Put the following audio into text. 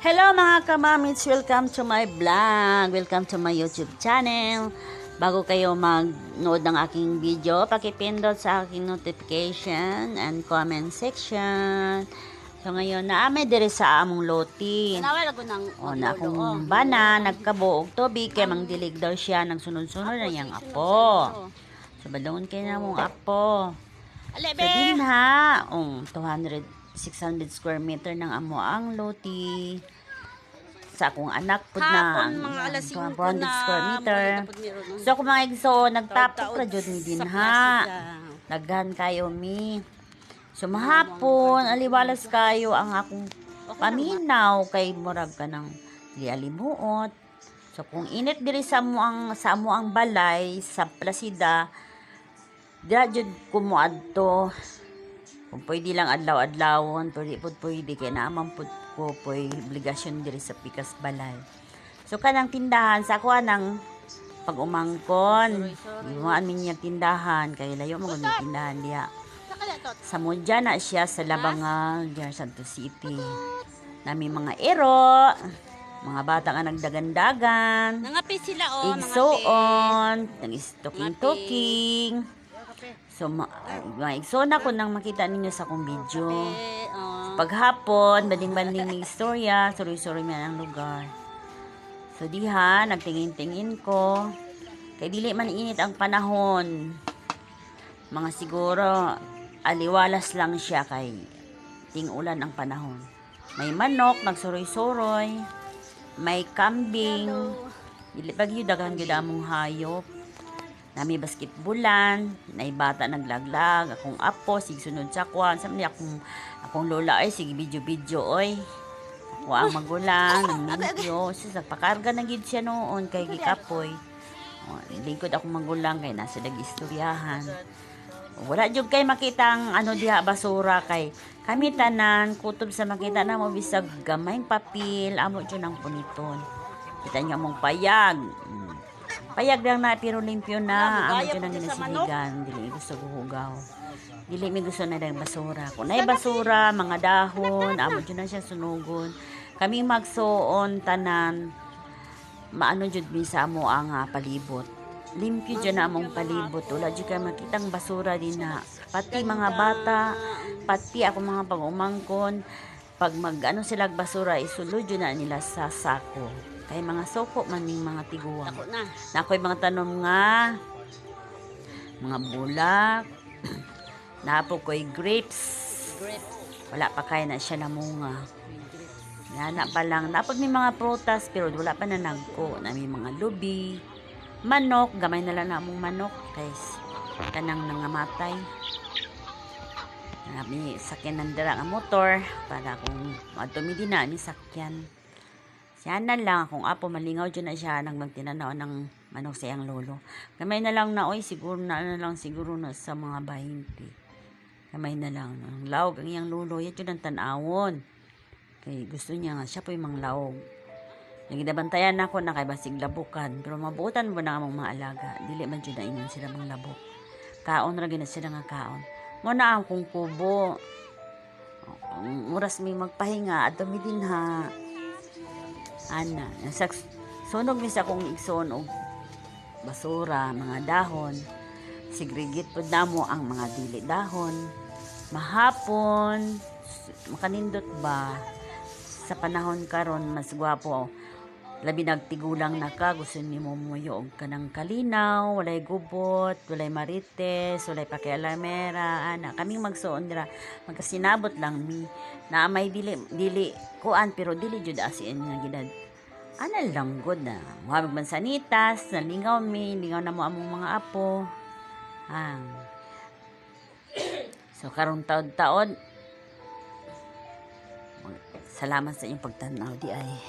Hello mga kamamits, welcome to my vlog. Welcome to my YouTube channel. Bago kayo mag-nood ng aking video, pakipindot sa aking notification and comment section. So ngayon, naamay dire sa among loti. Nawala ko ng O na akong bana, nagkabuog tubig, kay mang dilig daw siya, nagsunod-sunod na niyang apo. So badawon kay na mong apo. Alebe! Din ha, um, 200, 600 square meter ng amo ang loti. Sa akong anak po na Hapon, mga alas 5 400 na. square meter. So kung mga igso, nagtapos ra jud mi din ha. Daghan kayo mi. So mahapon, aliwalas kayo ang akong paminaw kay murag ka ng lialimuot. So kung init diri sa mo ang sa mo ang balay sa Placida, dira jud kumuadto. Kung pwede lang adlaw-adlawon, pwede pud pwede kay naaman pud ko poy obligasyon diri sa Pikas Balay. So kanang tindahan sa ako nang pag umangkon, iwan min niya tindahan kay layo mo yung tindahan. Nakalatot. Sa Mudya na siya sa Labangal, diyan Santo City. Nami mga ero, mga bata nga nagdagan-dagan, Nangapi sila oh, mga igsoon, nag-stoking-toking. So, ma- mga igsoon ako nang makita ninyo sa akong video. oh. Paghapon, banding-banding ni istorya, suri-suri man ang lugar. So diha, nagtingin-tingin ko. Kay dili man init ang panahon. Mga siguro, aliwalas lang siya kay ting-ulan ang panahon. May manok, nagsuroy-suroy. May kambing. Dili pag yun among hayop. Nami basketbulan, na bata naglaglag, akong apo, sig sunod sa kwan. Sabi niya, akong, akong lola ay, sige video-video, oy. Ako ang magulang, nanglimpyo. Sis, nagpakarga na gid siya noon kay Gikapoy. Lingkod ako magulang kay nasa nag-istoryahan. Wala jud kay makita ang ano diha basura kay kami tanan kutob sa makita na mo bisag gamayng papel amo jud ang puniton. Kita niyo mong payag. Payag lang na pero limpyo na. Amo jud ang ginasiligan, dili gusto guhugaw. Dili mi gusto na dang basura. Kung nay basura, mga dahon, amo jud na siya sunugon. Kami magsuon tanan maano jud mi sa amo ang ah, palibot. Limpyo dyan na among palibot. Wala dyan kayo makitang basura din na. Pati mga bata, pati ako mga pag-umangkon, pag mag ano sila basura, isulod yun na nila sa sako. Kay mga soko man ning mga tiguang. Ako na. Na ako'y mga tanom nga, mga bulak, napo ko'y grapes. Grape. Wala pa kaya na siya namunga. Nana pa lang. Dapat may mga prutas, pero wala pa na nagko. Na may mga lubi, manok, gamay na lang na among manok. Guys, kanang nangamatay. Nami sakyan ng dara nga motor para kung matumidi na ni sakyan. Siya na lang, kung apo malingaw dyan na siya nang magtinanaw ng manok sa iyang lolo. Gamay na lang na, oy, siguro na, na lang siguro na sa mga bahinti. Gamay na lang. Ang lawg ang iyang lolo, yan yun ang tanawon. Kay gusto niya nga, siya po yung mga lawg. Naginabantayan ako na kay basig labukan. Pero mabutan mo na among mga alaga. Dili man dyan na ingon sila mga labok. Kaon ra gina sila nga kaon. Mo na akong kubo. Ang oras may magpahinga at dumi ha. Ana, nasa sunog mi sa kong igsoon og basura, mga dahon. Segregate po namo ang mga dili dahon. Mahapon, makanindot ba? Sa panahon karon mas gwapo. Labi nagtigulang na ka gusto ni mo muyo og kanang kalinaw walay gubot walay marites walay pakialamera ana. Kaming magsuon dira magkasinabot lang mi. Na may dili dili kuan pero dili jud asin nga gidad ana lang good na muhabag man sanitas nalingaw mi lingaw na mo among mga apo. Ah so karong taon-taon. Salamat sa inyong pagtanaw di ay